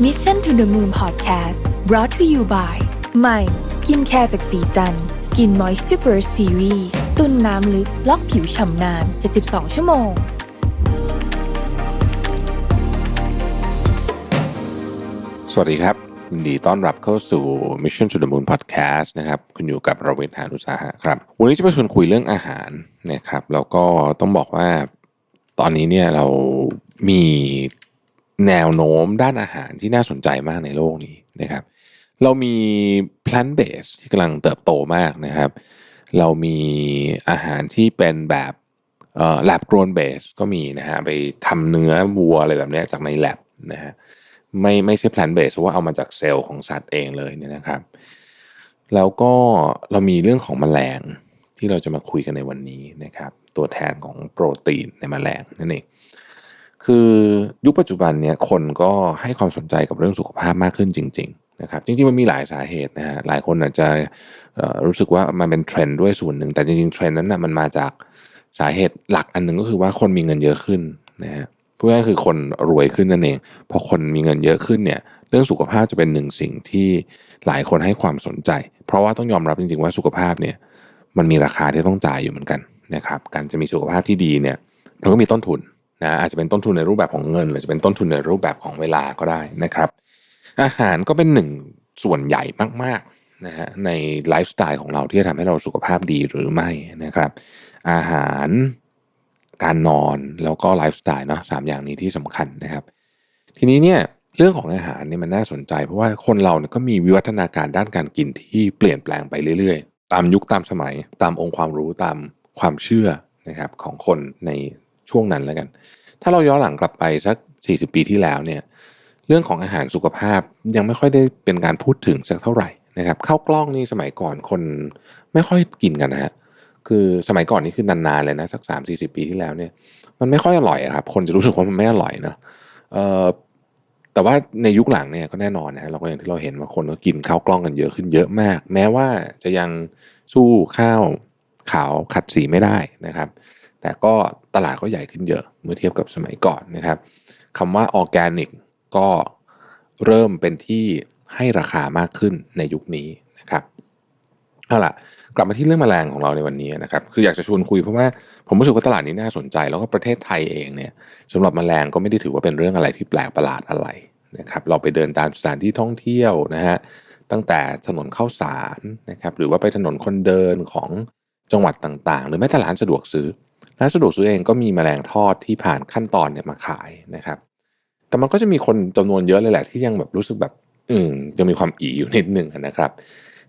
Mission to the Moon Podcast brought to you by ใหม่สกินแคร์จากสีจันสกินมอยส์ซูเปอร์ซีรีส์ตุ้นน้ำลึกล็อกผิวฉ่ำนาน 72 ชั่วโมง สวัสดีครับยินดีต้อนรับเข้าสู่ Mission to the Moon Podcast นะครับ คุณอยู่กับเราเวนหานุสาหะครับ วันนี้จะมาชวนคุยเรื่องอาหารนะครับ แล้วก็ต้องบอกว่าตอนนี้เนี่ยเรามี แนวโน้มด้านอาหารที่น่าสนใจมากในโลกนี้นะครับ เรามี plant based ที่กำลังเติบโตมากนะครับ เรามีอาหารที่เป็นแบบเอ่อ lab grown base ก็มีนะฮะไปทำเนื้อวัวอะไรแบบนี้จากใน lab นะฮะไม่ไม่ใช่ plant based เพราะว่าเอามาจากเซลล์ของสัตว์เองเลยเนี่ยนะครับ แล้วก็เรามีเรื่องของแมลงที่เราจะมาคุยกันในวันนี้นะครับ ตัวแทนของโปรตีนในแมลงนั่นเอง คือยุคปัจจุบันเนี่ยคนก็ให้ความสนใจกับเรื่องสุขภาพมากขึ้นจริง ๆ นะครับ จริงๆมันมีหลายสาเหตุนะฮะหลายคนอาจจะรู้สึกว่ามันเป็นเทรนด์ด้วยส่วนหนึ่ง แต่จริงๆเทรนด์นั้นนะมันมาจากสาเหตุหลักอันหนึ่งก็คือว่าคนมีเงินเยอะขึ้นนะฮะพูดง่ายคือคนรวยขึ้นนั่นเองพอคนมีเงินเยอะขึ้นเนี่ยเรื่องสุขภาพจะเป็นหนึ่งสิ่งที่หลายคนให้ความสนใจ เพราะว่าต้องยอมรับจริงๆว่าสุขภาพเนี่ยมันมีราคาที่ต้องจ่ายอยู่เหมือนกันนะครับ การจะมีสุขภาพที่ดีเนี่ยมันก็มีต้นทุน นะอาจจะเป็นต้นทุนในรูปแบบของเงิน หรือจะเป็นต้นทุนในรูปแบบของเวลาก็ได้นะครับ อาหารก็เป็นหนึ่งส่วนใหญ่มากๆนะฮะในไลฟ์สไตล์ของเราที่จะทำให้เราสุขภาพดีหรือไม่นะครับ อาหารการนอนแล้วก็ไลฟ์สไตล์เนาะสามอย่างนี้ที่สำคัญนะครับ ทีนี้เนี่ยเรื่องของอาหารเนี่ยมันน่าสนใจ เพราะว่าคนเราเนี่ยก็มีวิวัฒนาการด้านการกินที่เปลี่ยนแปลงไปเรื่อยๆ ตามยุคตามสมัย ตามองค์ความรู้ตามความเชื่อนะครับของคนใน ช่วงนั้นแล้วกัน ถ้าเราย้อนหลังกลับไปสัก 40 ปีที่แล้วเนี่ยเรื่องของอาหารสุขภาพยังไม่ค่อยได้เป็นการพูดถึงสักเท่าไหร่นะครับข้าวกล้องนี่สมัยก่อนคนไม่ค่อยกินกันนะฮะคือสมัยก่อนนี่คือนานๆเลยนะสักสามสี่สิบปีที่แล้วเนี่ย มันไม่ค่อยอร่อยครับ คนจะรู้สึกว่ามันไม่อร่อยเนอะเอ่อแต่ว่าในยุคหลังเนี่ยก็แน่นอนนะฮะเราก็อย่างที่เราเห็นว่าคนก็กินข้าวกล้องกันเยอะขึ้นเยอะมาก แม้ว่าจะยังสู้ข้าวขาวขัดสีไม่ได้นะครับ แต่ก็ตลาดก็ใหญ่ขึ้นเยอะเมื่อเทียบกับสมัยก่อนนะครับคำว่าออร์แกนิกก็เริ่มเป็นที่ให้ราคามากขึ้นในยุคนี้นะครับเอาล่ะกลับมาที่เรื่องแมลงของเราในวันนี้นะครับ คืออยากจะชวนคุยเพราะว่าผมรู้สึกว่าตลาดนี้น่าสนใจ แล้วก็ประเทศไทยเองเนี่ยสำหรับแมลงก็ไม่ได้ถือว่าเป็นเรื่องอะไรที่แปลกประหลาดอะไรนะครับ เราไปเดินตามสถานที่ท่องเที่ยวนะฮะตั้งแต่ถนนเข้าสารนะครับ หรือว่าไปถนนคนเดินของจังหวัดต่างๆ หรือแม้แต่ร้านสะดวกซื้อ ร้านสะดวกซื้อเองก็มีแมลงทอดที่ผ่านขั้นตอนเนี่ยมาขายนะครับ แต่มันก็จะมีคนจำนวนเยอะเลยแหละที่ยังแบบรู้สึกแบบอืมยังมีความอีอยู่นิดหนึ่งนะครับ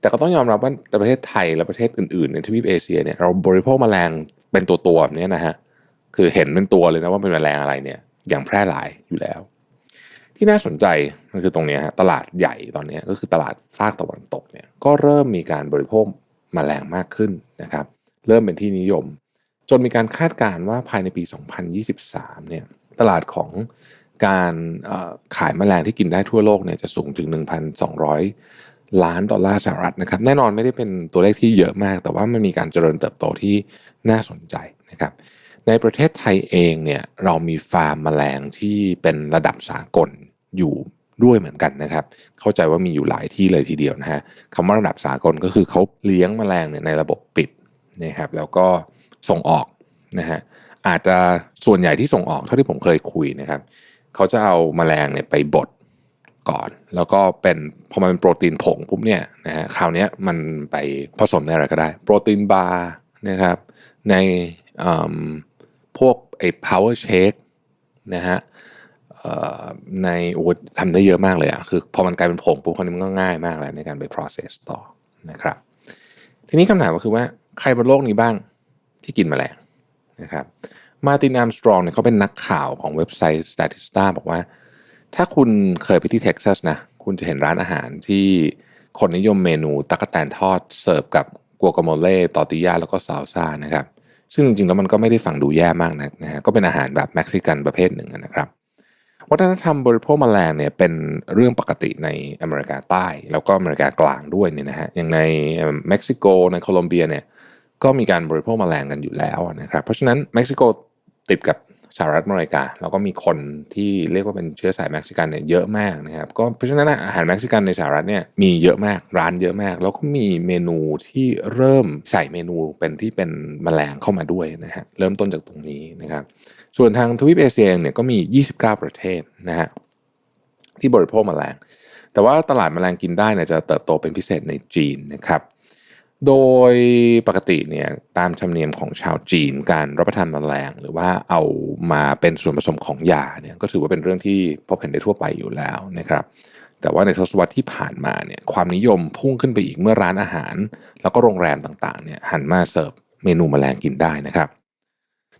แต่ก็ต้องยอมรับว่าในประเทศไทยและประเทศอื่นๆในทวีปเอเชียเนี่ยเราบริโภคแมลงเป็นตัวตัวๆแบบนี้นะฮะคือเห็นเป็นตัวเลยนะว่าเป็นแมลงอะไรเนี่ยอย่างแพร่หลายอยู่แล้ว ที่น่าสนใจมันคือตรงนี้ฮะตลาดใหญ่ตอนนี้ก็คือตลาดภาคตะวันตกเนี่ยก็เริ่มมีการบริโภคแมลงมากขึ้นนะครับ เริ่มเป็นที่นิยม จนมีการคาดการณ์ว่าภายในปี 2023 เนี่ยตลาดของการขายแมลงที่กินได้ทั่วโลกเนี่ยจะสูงถึง 1,200 ล้านดอลลาร์สหรัฐนะครับ แน่นอนไม่ได้เป็นตัวเลขที่เยอะมาก แต่ว่ามันมีการเจริญเติบโตที่น่าสนใจนะครับ ในประเทศไทยเองเนี่ยเรามีฟาร์มแมลงที่เป็นระดับสากลอยู่ด้วยเหมือนกันนะครับ เข้าใจว่ามีอยู่หลายที่เลยทีเดียวนะฮะคำว่าระดับสากลก็คือเขาเลี้ยงแมลงเนี่ยในระบบปิดนะครับ แล้วก็ ส่งออกนะฮะอาจจะส่วนใหญ่ที่ส่งออกเท่าที่ผมเคยคุยนะครับ เขาจะเอามาแมลงเนี่ยไปบดก่อน แล้วก็เป็นพอมันเป็นโปรตีนผงปุ๊บเนี่ยนะฮะคราวนี้มันไปผสมในอะไรก็ได้ โปรตีนบาร์นะครับ ในพวกไอ้ power shake นะฮะในโอ้ทำได้เยอะมากเลยอะคือพอมันกลายเป็นผงปุ๊บคนนี้มันก็ง่ายมากแล้วในการไป process ต่อนะครับ ทีนี้คำถามก็คือว่าใครบนโลกนี้บ้าง ที่กินแมลงนะครับมาตินอามสตรองเนี่ยเขาเป็นนักข่าวของเว็บไซต์ Statista บอกว่า ถ้าคุณเคยไปที่เท็กซัสนะคุณจะเห็นร้านอาหารที่คนนิยมเมนูตักแตนทอดเสิร์ฟกับกัวกาโมเล่ตอติยาแล้วก็ซาลซ่านะครับซึ่งจริงๆแล้วมันก็ไม่ได้ฟังดูแย่มากนักนะฮะก็เป็นอาหารแบบเม็กซิกันประเภทหนึ่งนะครับวัฒนธรรมบริโภคแมลงเนี่ยเป็นเรื่องปกติในอเมริกาใต้ แล้วก็อเมริกากลางด้วยเนี่ยนะฮะอย่างในเอ่อเม็กซิโกในโคลอมเบียเนี่ย ก็มีการบริโภคแมลงกันอยู่แล้วนะครับ เพราะฉะนั้นเม็กซิโกติดกับสหรัฐอเมริกา แล้วก็มีคนที่เรียกว่าเป็นเชื้อสายเม็กซิกันเนี่ยเยอะมากนะครับก็เพราะฉะนั้นอาหารเม็กซิกันในสหรัฐเนี่ยมีเยอะมากร้านเยอะมาก แล้วก็มีเมนูที่เริ่มใส่เมนูเป็นที่เป็นแมลงเข้ามาด้วยนะฮะเริ่มต้นจากตรงนี้นะครับ ส่วนทางทวีปเอเชียเนี่ยก็มี 29 ประเทศนะฮะที่บริโภคแมลงแต่ว่าตลาดแมลงกินได้เนี่ยจะเติบโตเป็นพิเศษในจีนนะครับ โดยปกติเนี่ยตามธรรมเนียมของชาวจีนการรับประทานแมลง หรือว่าเอามาเป็นส่วนผสมของยาเนี่ยก็ถือว่าเป็นเรื่องที่พบเห็นได้ทั่วไปอยู่แล้วนะครับ แต่ว่าในทศวรรษที่ผ่านมาเนี่ยความนิยมพุ่งขึ้นไปอีกเมื่อร้านอาหาร แล้วก็โรงแรมต่างๆเนี่ยหันมาเสิร์ฟเมนูแมลงกินได้นะครับ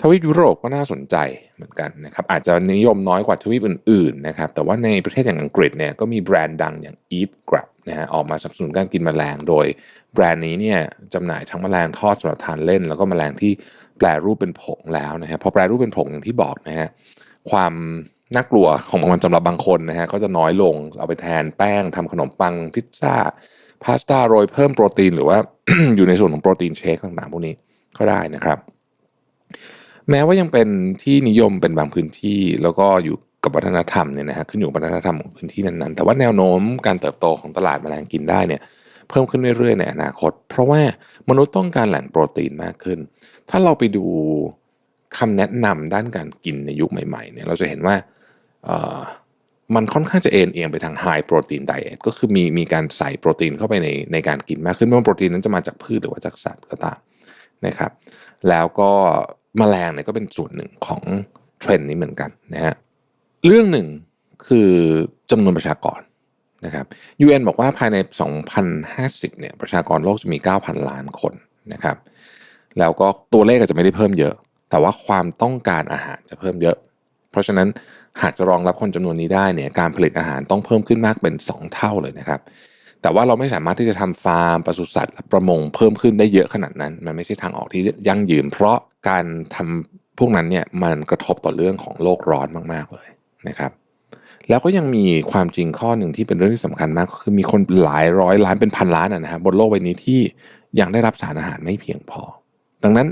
ทวีปยุโรปก็น่าสนใจเหมือนกันนะครับอาจจะนิยมน้อยกว่าทวีปอื่นๆนะครับแต่ว่าในประเทศอย่างอังกฤษเนี่ยก็มีแบรนด์ดังอย่าง Eat Grab นะฮะออกมาสนับสนุนการกินแมลงโดย แบรนด์นี้เนี่ยจำหน่ายทั้งแมลงทอดสำหรับทานเล่น แล้วก็แมลงที่แปลรูปเป็นผงแล้วนะฮะพอแปลรูปเป็นผงอย่างที่บอกนะฮะความน่ากลัวของมันสำหรับบางคนนะฮะก็จะน้อยลงเอาไปแทนแป้งทำขนมปังพิซซ่าพาสต้าโรยเพิ่มโปรตีนหรือว่าอยู่ในส่วนของโปรตีนเชคต่างๆพวกนี้ก็ได้นะครับ แม้ว่ายังเป็นที่นิยมเป็นบางพื้นที่แล้วก็อยู่กับวัฒนธรรมเนี่ยนะฮะขึ้นอยู่กับวัฒนธรรมของพื้นที่นั้นๆ แต่ว่าแนวโน้มการเติบโตของตลาดแมลงกินได้เนี่ย เพิ่มขึ้นเรื่อยๆในอนาคต เพราะว่ามนุษย์ต้องการแหล่งโปรตีนมากขึ้น ถ้าเราไปดูคำแนะนำด้านการกินในยุคใหม่ๆเนี่ยเราจะเห็นว่ามันค่อนข้างจะเอ็นเอียงไปทางไฮโปรตีนไดเอทก็คือมีมีการใส่โปรตีนเข้าไปในในการกินมากขึ้นไม่ว่าโปรตีนนั้นจะมาจากพืชหรือว่าจากสัตว์ก็ตามนะครับ แล้วก็มแมลงเนี่ยก็เป็นส่วนหนึ่งของเทรนด์นี้เหมือนกันนะฮะเรื่องหนึ่งคือจำนวนประชากร นะครับ UN บอกว่าภายใน 2050 เนี่ยประชากรโลกจะมี 9,000 ล้านคนนะครับ แล้วก็ตัวเลขอาจจะไม่ได้เพิ่มเยอะ แต่ว่าความต้องการอาหารจะเพิ่มเยอะ เพราะฉะนั้นหากจะรองรับคนจำนวนนี้ได้เนี่ยการผลิตอาหารต้องเพิ่มขึ้นมากเป็น 2 เท่าเลยนะครับ แต่ว่าเราไม่สามารถที่จะทำฟาร์มปศุสัตว์และประมงเพิ่มขึ้นได้เยอะขนาดนั้น มันไม่ใช่ทางออกที่ยั่งยืน เพราะการทำพวกนั้นเนี่ยมันกระทบต่อเรื่องของโลกร้อนมาก ๆเลยนะครับ แล้วก็ยังมีความจริงข้อหนึ่งที่เป็นเรื่องที่สำคัญมากก็คือมีคนหลายร้อยล้านเป็นพันล้านนะฮะบนโลกใบนี้ที่ยังได้รับสารอาหารไม่เพียงพอ ดังนั้น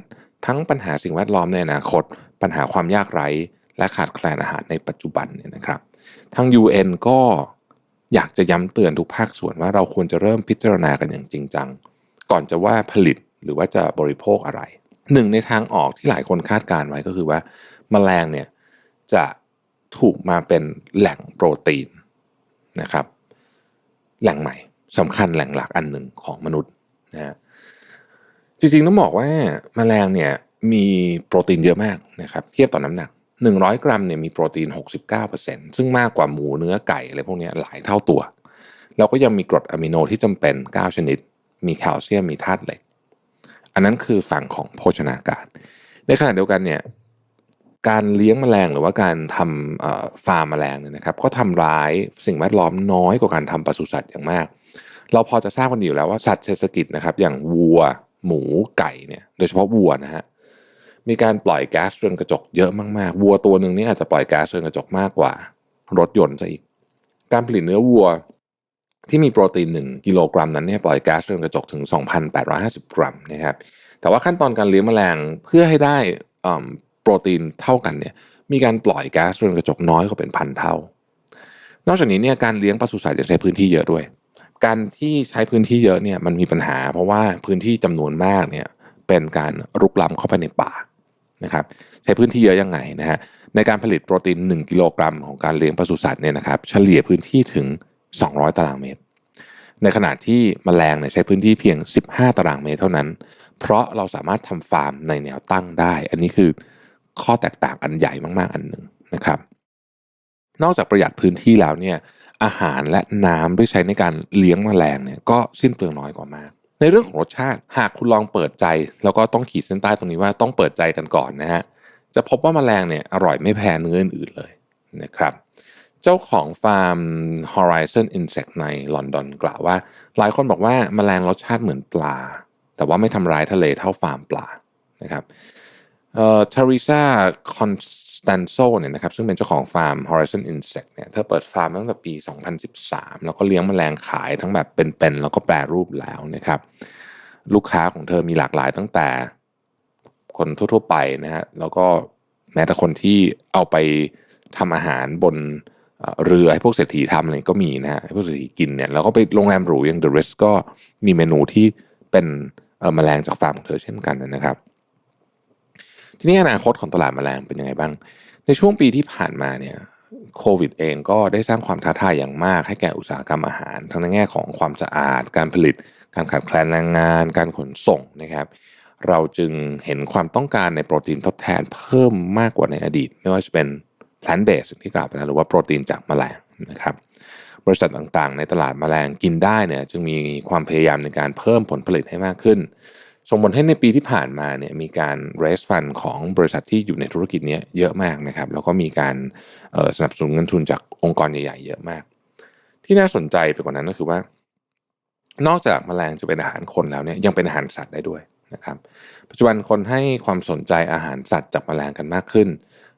ทั้งปัญหาสิ่งแวดล้อมในอนาคต ปัญหาความยากไร้ และขาดแคลนอาหารในปัจจุบันเนี่ยนะครับทาง UN ก็อยากจะย้ำเตือนทุกภาคส่วนว่าเราควรจะเริ่มพิจารณากันอย่างจริงจัง ก่อนจะว่าผลิตหรือว่าจะบริโภคอะไร หนึ่งในทางออกที่หลายคนคาดการไว้ก็คือว่าแมลงเนี่ยจะ ถูกมาเป็นแหล่งโปรตีนนะครับ แหล่งใหม่สำคัญแหล่งหลักอันหนึ่งของมนุษย์นะฮะจริงๆต้องบอกว่าแมลงเนี่ยมีโปรตีนเยอะมากนะครับ เทียบต่อน้ำหนัก 100 กรัมเนี่ยมีโปรตีน 69%ซึ่งมากกว่าหมูเนื้อไก่อะไรพวกนี้หลายเท่าตัวแล้วก็ยังมีกรดอะมิโนที่จำเป็น 9 ชนิด มีแคลเซียมมีธาตุเหล็ก อันนั้นคือฝั่งของโภชนาการ ในขณะเดียวกันเนี่ย การเลี้ยงแมลงหรือว่าการทำฟาร์มแมลงเนี่ยนะครับ ก็ทำร้ายสิ่งแวดล้อมน้อยกว่าการทำปศุสัตว์อย่างมาก เราพอจะทราบกันอยู่แล้วว่าสัตว์เศรษฐกิจนะครับ อย่างวัว หมูไก่เนี่ย โดยเฉพาะวัวนะฮะมีการปล่อยแก๊สเรือนกระจกเยอะมากๆ วัวตัวหนึ่งนี่อาจจะปล่อยแก๊สเรือนกระจกมากกว่า รถยนต์ซะอีก การผลิตเนื้อวัวที่มีโปรตีน 1 กิโลกรัมนั้นเนี่ยปล่อยแก๊สเรือนกระจกถึง 2,850 กรัมนะครับ แต่ว่าขั้นตอนการเลี้ยงแมลงเพื่อให้ได้ รตีนเท่ากันเนี่ยมีการปล่อยแก๊สเรือนกระจกน้อยกว่าเป็นพันเท่า นอกจากนี้เนี่ยการเลี้ยงปศุสัตว์จะใช้พื้นที่เยอะด้วย การที่ใช้พื้นที่เยอะเนี่ยมันมีปัญหา เพราะว่าพื้นที่จำนวนมากเนี่ยเป็นการรุกล้ำเข้าไปในป่านะครับใช้พื้นที่เยอะยังไงนะฮะในการผลิตโปรตีน 1 กิโลกรัมของการเลี้ยงปศุสัตว์เนี่ยนะครับเฉลี่ยพื้นที่ถึง 200 ตารางเมตร ในขณะที่มแมลงเนี่ยใช้พื้นที่เพียง 15 ตารางเมตรเท่านั้น เพราะเราสามารถทำฟาร์มในแนวตั้งได้ อันนี้คือ ข้อแตกต่างอันใหญ่มากๆอันหนึ่งนะครับ นอกจากประหยัดพื้นที่แล้วเนี่ยอาหารและน้ำที่ใช้ในการเลี้ยงมแมลงเนี่ยก็สิ้นเปลืองน้อยกว่ามาก ในเรื่องของรสชาติหากคุณลองเปิดใจ แล้วก็ต้องขีดเส้นใต้ตรงนี้ว่าต้องเปิดใจกันก่อนนะฮะจะพบว่ามาแมลงเนี่ยอร่อยไม่แพ้เนื้ออื่นๆเลยนะครับเจ้าของฟาร์ม Horizon Insect ในลอนดอนกล่าวว่า หลายคนบอกว่ามาแมลงรสชาติเหมือนปลา แต่ว่าไม่ทำร้ายทะเลเท่าฟาร์มปลานะครับ เอ่อทาริซาคอนสแตนโซเนี่ยนะครับซึ่งเป็นเจ้าของฟาร์ม Horizon Insect เนี่ยเธอเปิดฟาร์มตั้งแต่ปี 2013 แล้วก็เลี้ยงแมลงขายทั้งแบบเป็นๆแล้วก็แปรรูปแล้วนะครับลูกค้าของเธอมีหลากหลายตั้งแต่คนทั่ว ๆ ไปนะฮะแล้วก็แม้แต่คนที่เอาไปทำอาหารบนเรือให้พวกเศรษฐีทำอะไรก็มีนะฮะให้พวกเศรษฐีกินเนี่ยแล้วก็ไปโรงแรมหรูอย่าง The Rest ก็มีเมนูที่เป็นแมลงจากฟาร์มของเธอเช่นกันนะครับ ทีนี้อนาคตของตลาดแมลงเป็นยังไงบ้าง ในช่วงปีที่ผ่านมาเนี่ยโควิดเองก็ได้สร้างความท้าทายอย่างมากให้แก่อุตสาหกรรมอาหาร ทั้งในแง่ของความสะอาด การผลิต การขาดแคลนแรงงาน การขนส่งนะครับ เราจึงเห็นความต้องการในโปรตีนทดแทนเพิ่มมากกว่าในอดีต ไม่ว่าจะเป็น plant based ที่กล่าวไปแล้วหรือว่าโปรตีนจากแมลงนะครับ บริษัทต่างๆ ในตลาดแมลงกินได้เนี่ยจึงมีความพยายามในการเพิ่มผลผลิตให้มากขึ้น ส่งผลให้ในปีที่ผ่านมาเนี่ยมีการ raise fund ของบริษัทที่อยู่ในธุรกิจนี้เยอะมากนะครับ แล้วก็มีการสนับสนุนเงินทุนจากองค์กรใหญ่ๆเยอะมาก ที่น่าสนใจไปกว่านั้นก็คือว่า นอกจากแมลงจะเป็นอาหารคนแล้วเนี่ยยังเป็นอาหารสัตว์ได้ด้วยนะครับ ปัจจุบันคนให้ความสนใจอาหารสัตว์จากแมลงกันมากขึ้น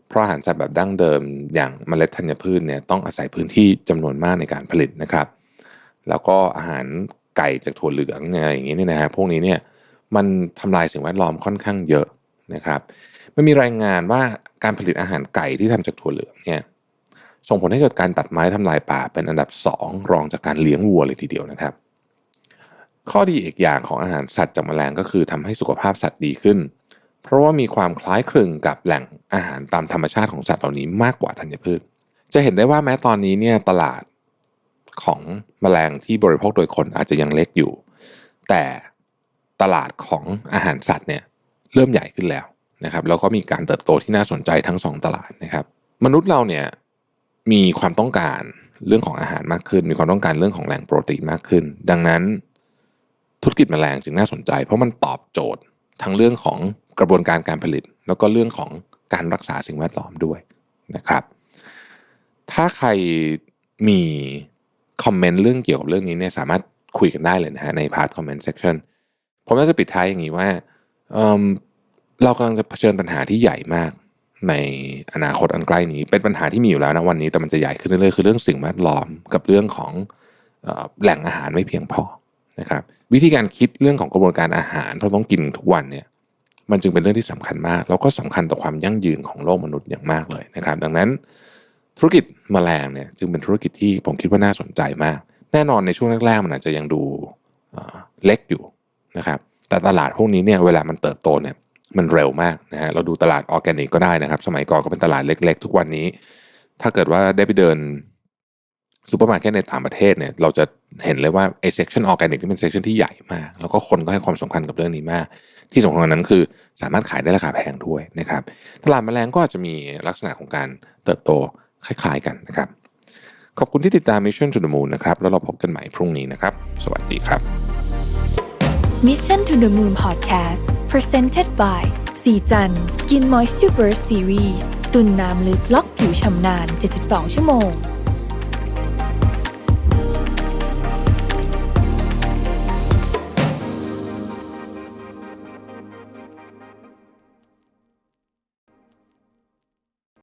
เพราะอาหารสัตว์แบบดั้งเดิม อย่างเมล็ดธัญพืชเนี่ยต้องอาศัยพื้นที่จำนวนมากในการผลิตนะครับ แล้วก็อาหารไก่จากถั่วเหลืองอะไรอย่างงี้เนี่ยนะฮะพวกนี้เนี่ย มันทำลายสิ่งแวดล้อมค่อนข้างเยอะนะครับมันมีรายงานว่าการผลิตอาหารไก่ที่ทำจากถั่วเหลืองเนี่ยส่งผลให้เกิดการตัดไม้ทำลายป่าเป็นอันดับสองรองจากการเลี้ยงวัวเลยทีเดียวนะครับ ข้อดีอีกอย่างของอาหารสัตว์จากแมลงก็คือทำให้สุขภาพสัตว์ดีขึ้น เพราะว่ามีความคล้ายคลึงกับแหล่งอาหารตามธรรมชาติของสัตว์เหล่านี้มากกว่าธัญพืช จะเห็นได้ว่าแม้ตอนนี้เนี่ยตลาดของแมลงที่บริโภคโดยคนอาจจะยังเล็กอยู่ แต่ ตลาดของอาหารสัตว์เนี่ยเริ่มใหญ่ขึ้นแล้วนะครับแล้วก็มีการเติบโตที่น่าสนใจทั้งสองตลาดนะครับ มนุษย์เราเนี่ยมีความต้องการเรื่องของอาหารมากขึ้น มีความต้องการเรื่องของแหล่งโปรตีนมากขึ้น ดังนั้นธุรกิจแมลงจึงน่าสนใจ เพราะมันตอบโจทย์ทั้งเรื่องของกระบวนการการผลิต แล้วก็เรื่องของการรักษาสิ่งแวดล้อมด้วยนะครับ ถ้าใครมีคอมเมนต์เรื่องเกี่ยวกับเรื่องนี้เนี่ยสามารถคุยกันได้เลยนะฮะในพาร์ทคอมเมนต์เซ c ชั o น ผมน่าจะปิดท้ายอย่างนี้ว่าเเรากำลังจะเผชิญปัญหาที่ใหญ่มากในอนาคตอันใกล้นี้ เป็นปัญหาที่มีอยู่แล้วนะวันนี้แต่มันจะใหญ่ขึ้นเรื่อยๆคือเรื่องสิ่งแวดล้อมกับเรื่องของออแหล่งอาหารไม่เพียงพอนะครับวิธีการคิดเรื่องของกระบวนการอาหารที่เราต้องกินทุกวันเนี่ยมันจึงเป็นเรื่องที่สำคัญมาก แล้วก็สำคัญต่อความยั่งยืนของโลกมนุษย์อย่างมากเลยนะครับ ดังนั้นธุรกิจแมลงเนี่ยจึงเป็นธุรกิจที่ผมคิดว่าน่าสนใจมาก แน่นอนในช่วงแรกๆมันอาจจะยังดูเล็กอยู่ นะครับแต่ตลาดพวกนี้เนี่ยเวลามันเติบโตเนี่ยมันเร็วมากนะฮะเราดูตลาดออร์แกนิกก็ได้นะครับ สมัยก่อนก็เป็นตลาดเล็ก ๆ ทุกวันนี้ ถ้าเกิดว่าได้ไปเดินซูเปอร์มาร์เก็ตในต่างประเทศเนี่ยเราจะเห็นเลยว่าไอเซ c ชันออร์แกนิกนี่เป็นเซ c ชันที่ใหญ่มาก แล้วก็คนก็ให้ความสำคัญกับเรื่องนี้มาก ที่สำคัญกว่านั้นคือสามารถขายได้ราคาแพงด้วยนะครับตลาดแมลงก็อาจจะมีลักษณะของการเติบโตคล้าย ๆกันนะครับ ขอบคุณที่ติดตาม Mission to the Moon นะครับแล้วเราพบกันใหม่พรุ่งนี้นะครับ สวัสดีครับ Mission to the Moon Podcast Presented by สีจัน Skin Moisture Burst Series ตุนน้ำลึกล็อกผิวชำนาน 72 ชั่วโมง